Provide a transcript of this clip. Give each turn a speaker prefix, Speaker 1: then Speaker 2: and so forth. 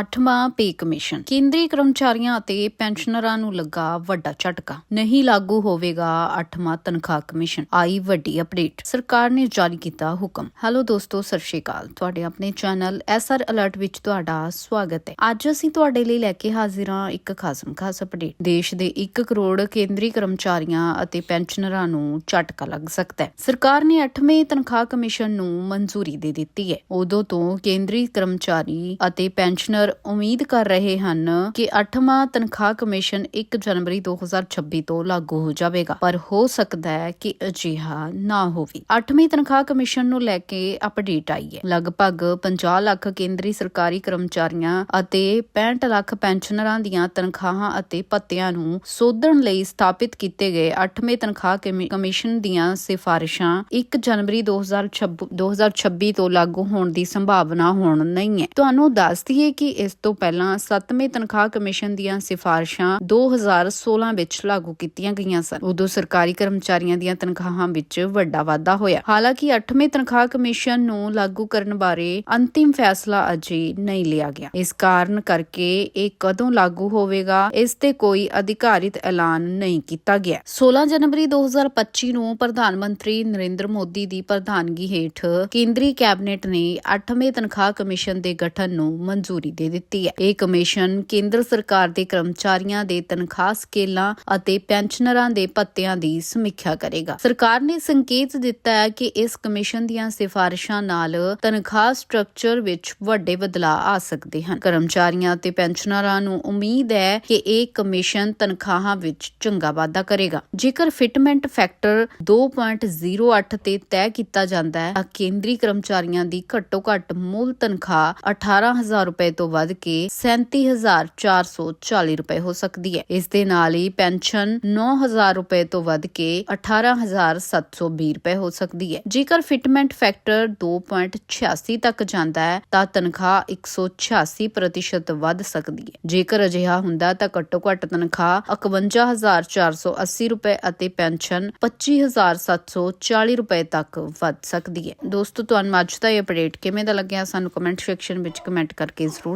Speaker 1: ਅੱਠਵਾਂ pay commission. ਕੇਂਦਰੀ ਕਰਮਚਾਰੀਆਂ ਅਤੇ ਪੈਨਸ਼ਨਰਾਂ ਨੂੰ ਲੱਗਾ ਵੱਡਾ ਝਟਕਾ। ਨਹੀਂ ਲਾਗੂ ਹੋਵੇਗਾ ਅੱਠਵਾਂ ਤਨਖਾਹ ਕਮਿਸ਼ਨ। ਆਈ ਵੱਡੀ ਅਪਡੇਟ। ਸਰਕਾਰ ਨੇ ਜਾਰੀ ਕੀਤਾ ਹੁਕਮ। ਹੈਲੋ ਦੋਸਤੋ, ਸਤਿ ਸ਼੍ਰੀ ਅਕਾਲ। ਤੁਹਾਡੇ ਆਪਣੇ ਚੈਨਲ ਐਸਆਰ ਅਲਰਟ ਵਿੱਚ ਤੁਹਾਡਾ ਸਵਾਗਤ ਹੈ। ਅੱਜ ਅਸੀਂ ਤੁਹਾਡੇ ਲਈ ਲੈ ਕੇ ਹਾਜ਼ਰ ਹਾਂ ਇੱਕ ਖਾਸਮ ਖਾਸ ਅਪਡੇਟ। ਦੇਸ਼ ਦੇ 1 ਕਰੋੜ ਕੇਂਦਰੀ ਕਰਮਚਾਰੀਆਂ ਅਤੇ ਪੈਨਸ਼ਨਰਾਂ ਨੂੰ ਝਟਕਾ ਲੱਗ ਸਕਦਾ ਹੈ। ਸਰਕਾਰ ਨੇ 8ਵੇਂ ਤਨਖਾਹ ਕਮਿਸ਼ਨ ਨੂੰ ਮਨਜ਼ੂਰੀ ਦੇ ਦਿੱਤੀ ਹੈ। ਉਦੋਂ ਤੋਂ ਕੇਂਦਰੀ ਕਰਮਚਾਰੀ ਅਤੇ ਪੈਨਸ਼ਨ ਪੈਨਸ਼ਨਰ ਉਮੀਦ ਕਰ ਰਹੇ ਹਨ ਕਿ 8ਵਾਂ ਤਨਖਾਹ ਕਮਿਸ਼ਨ 1 ਜਨਵਰੀ 2026 ਤੋਂ ਲਾਗੂ ਹੋ ਜਾਵੇਗਾ। ਪਰ ਹੋ ਸਕਦਾ ਹੈ ਕਿ ਅਜਿਹਾ ਨਾ ਹੋਵੇ। 8ਵੀਂ ਤਨਖਾਹ ਕਮਿਸ਼ਨ ਨੂੰ ਲੈ ਕੇ ਅਪਡੇਟ ਆਈ ਹੈ ਲਗਭਗ 50 ਲੱਖ ਕੇਂਦਰੀ ਸਰਕਾਰੀ ਕਰਮਚਾਰੀਆਂ ਅਤੇ 65 ਲੱਖ ਪੈਨਸ਼ਨਰਾਂ ਦੀਆਂ ਤਨਖਾਹਾਂ ਅਤੇ ਭੱਤਿਆਂ ਨੂੰ ਸੋਧਣ ਲਈ ਸਥਾਪਿਤ ਕੀਤੇ ਗਏ 8ਵੇਂ ਤਨਖਾਹ ਕਮਿਸ਼ਨ ਦੀਆਂ ਸਿਫਾਰਿਸ਼ਾਂ 1 ਜਨਵਰੀ 2026 2026 ਤੋਂ ਲਾਗੂ ਹੋਣ ਦੀ ਸੰਭਾਵਨਾ ਹੁਣ ਨਹੀਂ ਹੈ। ਤੁਹਾਨੂੰ ਦੱਸ ਦਈਏ ਕਿ ਇਸ ਤੋਂ ਪਹਿਲਾਂ 7ਵੇਂ ਤਨਖਾਹ ਕਮਿਸ਼ਨ ਦੀਆਂ ਸਿਫਾਰਿਸ਼ਾਂ 2016 ਵਿੱਚ ਲਾਗੂ ਕੀਤੀਆਂ ਗਈਆਂ ਸਨ। ਉਦੋਂ ਸਰਕਾਰੀ ਕਰਮਚਾਰੀਆਂ ਦੀਆਂ ਤਨਖਾਹਾਂ ਵਿੱਚ ਵੱਡਾ ਵਾਧਾ ਹੋਇਆ। ਹਾਲਾਂਕਿ 8ਵੇਂ ਤਨਖਾਹ ਕਮਿਸ਼ਨ ਨੂੰ ਲਾਗੂ ਕਰਨ ਬਾਰੇ ਅੰਤਿਮ ਫੈਸਲਾ ਅਜੇ ਨਹੀਂ ਲਿਆ ਗਿਆ। ਇਸ ਕਾਰਨ ਕਰਕੇ ਇਹ ਕਦੋਂ ਲਾਗੂ ਹੋਵੇਗਾ, ਇਸ ਤੇ ਕੋਈ ਅਧਿਕਾਰਿਤ ਐਲਾਨ ਨਹੀਂ ਕੀਤਾ ਗਿਆ। 16 ਜਨਵਰੀ 2025 ਨੂੰ ਪ੍ਰਧਾਨ ਮੰਤਰੀ ਨਰਿੰਦਰ ਮੋਦੀ ਦੀ ਪ੍ਰਧਾਨਗੀ ਹੇਠ ਕੇਂਦਰੀ ਕੈਬਨਿਟ ਨੇ 8ਵੇਂ ਤਨਖਾਹ ਕਮਿਸ਼ਨ ਦੇ ਗਠਨ ਨੂੰ ਮਨਜ਼ੂਰੀ ਦੇ ਦਿੱਤੀ ਹੈ। ਇਹ ਕਮਿਸ਼ਨ ਕੇਂਦਰ ਸਰਕਾਰ ਦੇ ਕਰਮਚਾਰੀਆਂ ਦੇ ਤਨਖਾਹ ਸਕੇਲਾਂ ਅਤੇ ਪੈਨਸ਼ਨਰਾਂ ਦੇ ਭੱਤਿਆਂ ਦੀ ਸਮੀਖਿਆ ਕਰੇਗਾ। ਸਰਕਾਰ ਨੇ ਸੰਕੇਤ ਦਿੱਤਾ ਹੈ ਕਿ ਇਸ ਕਮਿਸ਼ਨ ਦੀਆਂ ਸਿਫਾਰਿਸ਼ਾਂ ਨਾਲ ਤਨਖਾਹ ਸਟਰਕਚਰ ਵਿੱਚ ਵੱਡੇ ਬਦਲਾਅ ਆ ਸਕਦੇ ਹਨ। ਕਰਮਚਾਰੀਆਂ ਅਤੇ ਪੈਨਸ਼ਨਰਾਂ ਨੂੰ ਉਮੀਦ ਹੈ ਕਿ ਇਹ ਕਮਿਸ਼ਨ ਤਨਖਾਹਾਂ ਵਿੱਚ ਚੰਗਾ ਵਾਧਾ ਕਰੇਗਾ। ਜੇਕਰ ਫਿਟਮੈਂਟ ਫੈਕਟਰ 2.08 ਤੇ ਤੈਅ ਕੀਤਾ ਜਾਂਦਾ ਹੈ ਤਾਂ ਕੇਂਦਰੀ ਕਰਮਚਾਰੀਆਂ ਦੀ ਘੱਟੋ ਘੱਟ ਮੁੱਲ ਤਨਖਾਹ 18000 ਰੁਪਏ ਤੋਂ ਵੱਧ ਕੇ 37440 ਰੁਪਏ ਹੋ ਸਕਦੀ ਹੈ। ਇਸ ਦੇ ਨਾਲ ਹੀ ਪੈਨਸ਼ਨ 9000 ਰੁਪਏ ਤੋਂ ਵੱਧ ਕੇ 18720 ਰੁਪਏ ਹੋ ਸਕਦੀ ਹੈ। ਜੇਕਰ ਫਿਟਮੈਂਟ ਫੈਕਟਰ 2.86 ਤੱਕ ਜਾਂਦਾ ਹੈ, ਤਾਂ ਤਨਖਾਹ 186% ਵੱਧ ਸਕਦੀ ਹੈ। ਜੇਕਰ ਅਜਿਹਾ ਹੁੰਦਾ ਤਾਂ ਘੱਟੋ ਘੱਟ ਤਨਖਾਹ 51480 ਰੁਪਏ ਅਤੇ ਪੈਨਸ਼ਨ 25740 ਰੁਪਏ ਤੱਕ ਵੱਧ ਸਕਦੀ ਹੈ। ਦੋਸਤੋ, ਤੁਹਾਨੂੰ ਅੱਜ ਦਾ ਇਹ ਅਪਡੇਟ ਕਿਵੇਂ ਦਾ ਲੱਗਿਆ? ਸਾਨੂੰ ਕਮੈਂਟ ਸੈਕਸ਼ਨ ਵਿੱਚ ਕਮੈਂਟ ਕਰਕੇ ਜ਼ਰੂਰ